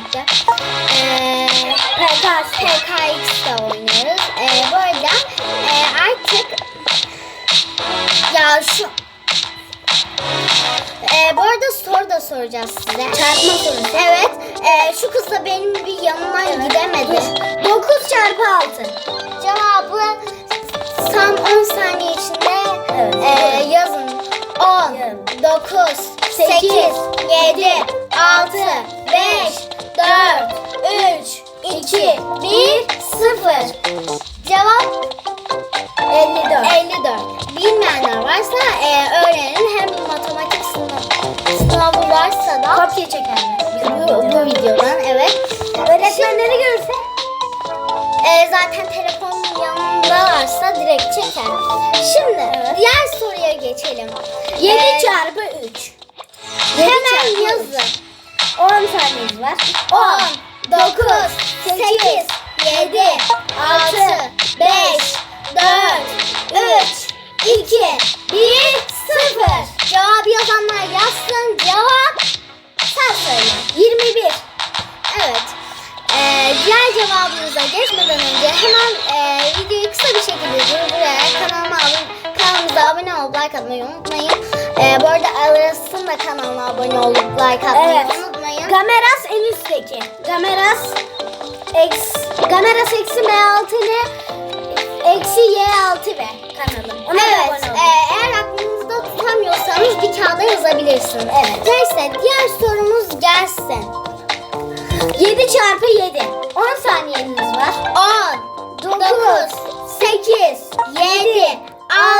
birlikte. Ee, PKX, PKX'de oynuyoruz. Ee, bu arada e, artık ya şu ee, bu arada soru da soracağız size. Çarpma sorusu. Evet. ee, şu kız da benim bir yanımdan gidemedi. 9 çarpı 6. Cevabı tam 10 saniye içinde Evet. ee, yazın. 10, Yazın. 9, 8, 7, 6, 5, Cevap 54. 54. Bilmeyenler varsa ee, öğrenin. Hem matematik sınavı, sınavı varsa da Kopya çekenler. bu, bu videodan evet. Öğretmenleri görse Ee, zaten telefonun yanındalarsa direkt çeker. Şimdi diğer soruya geçelim. 7 Ee, çarpı 3. Hemen yazın. 10 saniyemiz var. 10, 9, 8, 2, 1, 0. Cevabı yazanlar yazsın. Cevap sen söyle. 21. Evet. Ee, diğer cevabımıza geçmeden önce hemen e, videoyu kısa bir şekilde durdurarak kanalıma abone, kanalımıza abone olup like atmayı unutmayın. Ee, bu arada Aras'ın da kanalına abone olup like atmayı Evet. unutmayın. Gameras en üstteki. Gameras X Gameras M6 ne? Eksi Y6 ve kanalım. Ona da Evet, abone olun. e, eğer aklınızda tutamıyorsanız bir kağıda yazabilirsiniz. Evet. Neyse, diğer sorumuz gelsin. 7 çarpı 7. 10 saniyeniz var. 10, 9, 8, 7, 6,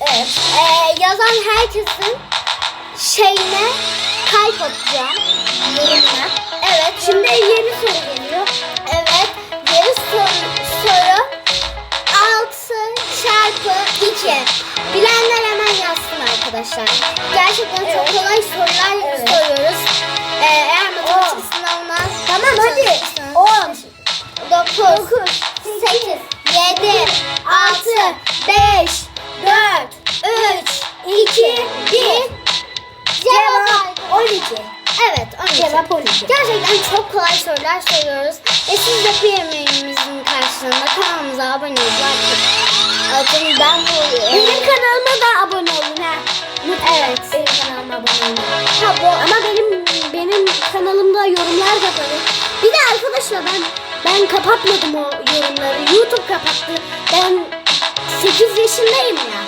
Evet. E, yazan herkesin şeyine kalp atacağım. Yorumuna. Evet. Şimdi yeni soru geliyor. Evet. Geri soru, soru 6 çarpı 2. Bilenler hemen yazsın arkadaşlar. Gerçekten Evet. çok kolay sorular Evet. soruyoruz. Ee, eğer matematik sınavına Tamam hadi. çalışırsanız- 10. 9, 8, 7, 6, 5, 4, 3, 2, 1. Cevap Cevap 12. Evet, 12. Cevap 12. Gerçekten çok kolay sorular soruyoruz. E siz de bir emeğimizin karşılığında kanalımıza abone like atın. Ben bu... e, Benim kanalıma da abone olun ha. Evet. Benim kanalıma abone olun. Ha, bu, Ama benim benim kanalımda yorumlar da var. Bir de arkadaşlar ben ben kapatmadım o yorumları. YouTube kapattı. Ben 8 yaşındayım ya.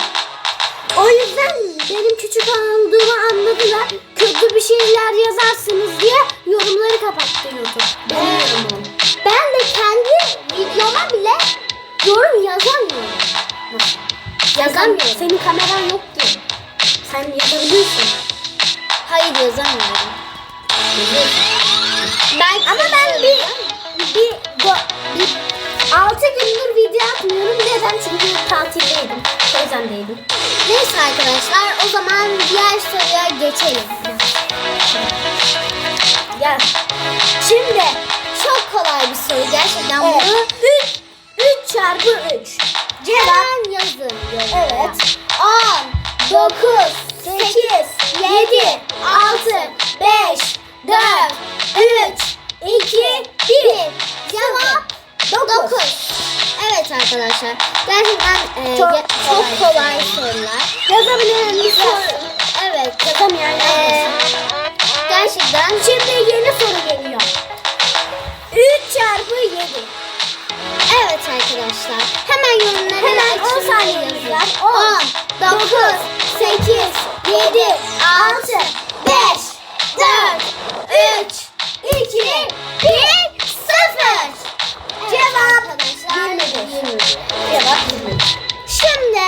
O yüzden benim küçük olduğumu anladılar. Kötü bir şeyler yazarsınız diye yorumları kapattı YouTube. Yorumum. ben de kendi videoma bile yorum yazamıyorum. Nasıl? Yazamıyorum. Senin kameran yok ki. Sen yazabiliyorsun. Hayır yazamıyorum. Belki Ama ben bir bir 6 gündür video atmıyorum. Neden? Çünkü tatildeydim. Teyzemdeydim. Neyse arkadaşlar o zaman diğer soruya geçelim. Ya. Şimdi Çok kolay bir soru gerçekten evet. bunu 3 3 çarpı 3. Cevap yazın. Evet. 10, 9, 8, 7, 6, 5, 4, 3, 2, 1. Cevap 9. Evet arkadaşlar. Gerçekten e, Çok çok kolay kolay sorular. Yazabilen bir soru. Evet. Yazamayan E, yazmasın. gerçekten Şimdi yeni soru geliyor. 3 çarpı 7. Evet arkadaşlar. Hemen yorumlara Hemen 10 açın. saniyemiz var. 10, 9, 8, 7, 6, 5, 4, 3, 2, 1, 0. Cevap 21. Cevap 21. Şimdi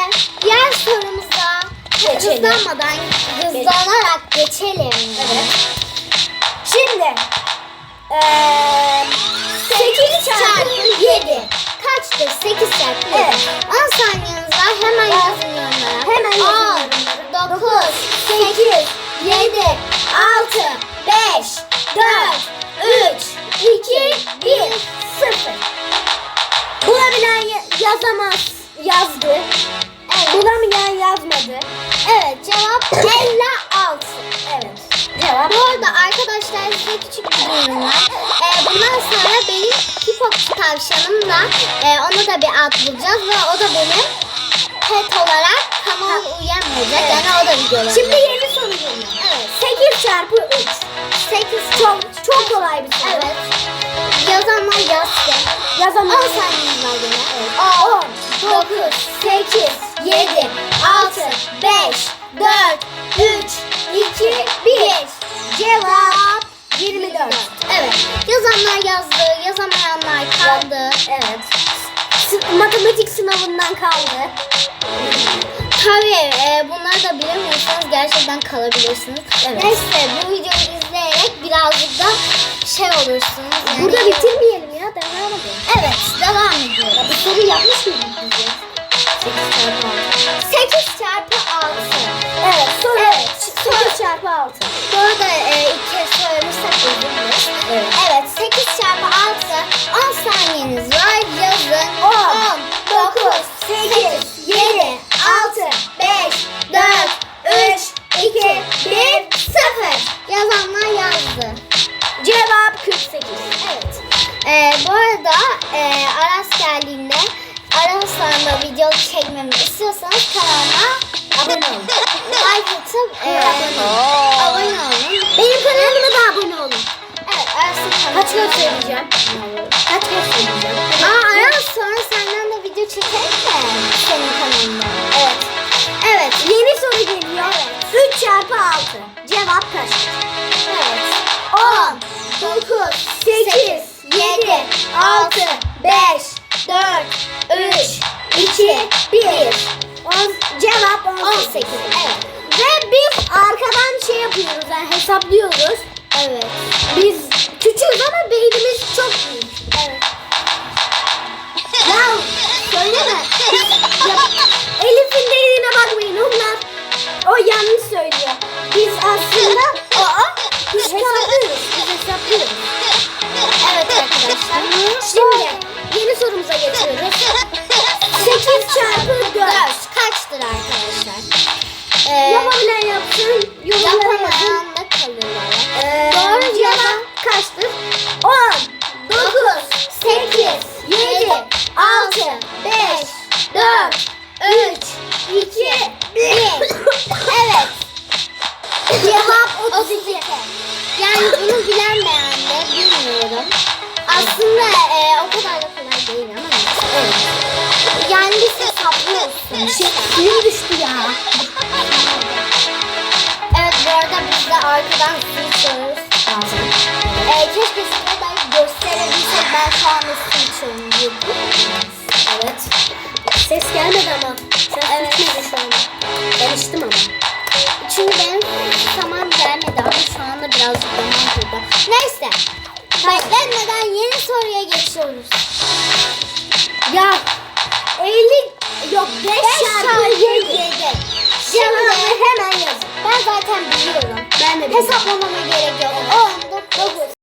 diğer sorumuza Geçelim. hızlanmadan hızlanarak geçelim. Evet. Şimdi eee 8 çarpı 7 kaçtır? 8 çarpı 7. Evet. 10 saniyeniz var. Hemen yazın yorumlara. Hemen yazın 10, yorumlara. 9, 8, 7, 6, 5, 4, 3, 2, 1, 0. Bulabilen ya- yazamaz yazdı. Evet. Bulamayan yazmadı. Evet cevap 56. Evet. Cevap. Bu arada arkadaşlar size küçük bir duyurum var. Ee, bundan sonra benim hipop tavşanımla e, ona da bir ad bulacağız ve o da benim pet olarak kanal uyanmayacak. Evet. Yani o da videolar. Şimdi yeni soru geliyor. Evet. 8 çarpı 3. 8 Çok çok kolay bir soru. Evet. Yazanlar yazsın. 10 Yazamaz. saniyemiz var yine. 10, 9, 8, 7, 6, 5, 4, 3, 2, 1. Cevap 24. Evet. Yazanlar yazdı, yazamayanlar kaldı. Evet. S- matematik sınavından kaldı. Tabii e, bunları da bilemiyorsanız gerçekten kalabilirsiniz. Evet. Neyse bu videoyu izleyerek birazcık da şey olursunuz. Yani Burada bitirmeyelim ya. Devam edelim. Evet devam ediyoruz. Bu soruyu yapmış mıydık biz ya? 8 çarpı 6. Evet. Soru. Evet. 8 çarpı 6. Bu arada e, söylemişsek özür dileriz. Evet. Evet 8 çarpı e, Aras geldiğinde Aras'la da video çekmemi istiyorsanız kanalıma Abone olun. like atıp e, Abone olun. Benim kanalıma da abone olun. Evet Aras'ın kanalı. Kaç göz söyleyeceğim? Kaç göz söyleyeceğim? Aa Aras sonra senden de video çekelim mi? Senin kanalında. Evet. Evet. Yeni soru geliyor. 3 çarpı 6. Cevap kaç? Evet. 10, 9, 8, 7, 6, 5, 4, 3, 2, 1. On, cevap 18. 18. Evet. Ve biz arkadan şey yapıyoruz yani hesaplıyoruz. Evet. Biz küçüğüz ama beynimiz çok büyük. Evet. Ya söyleme. ya, Elif'in Ee, Yapabilen yapsın. Yapamayan da kalıyorlar. Ee, Doğru cevap kaçtır? 10, 9, 8, 7, 6, 5, 4, 3, 2, 1. Evet. Cevap 32. Yani bunu bilenmeyen de bilmiyorum. Aslında e, o kadar da kolay değil ama evet. Şey, suyum düştü ya. Evet bu arada biz de arkadan su içiyoruz bazen. E, keşke size de gösterebilsek ben şu anda su içiyorum. Evet. Ses gelmedi ama. Sen Evet. içmedin şu anda. Ben içtim ama. Çünkü benim zaman gelmedi ama şu anda birazcık zaman burada. Neyse. Beklenmeden yeni soruya geçiyoruz. Ya 50 yok 5 çarpı 7. Cevabı hemen yazın. Ben zaten biliyorum. Ben de biliyorum. Hesaplamama gerek yok. 10, 9,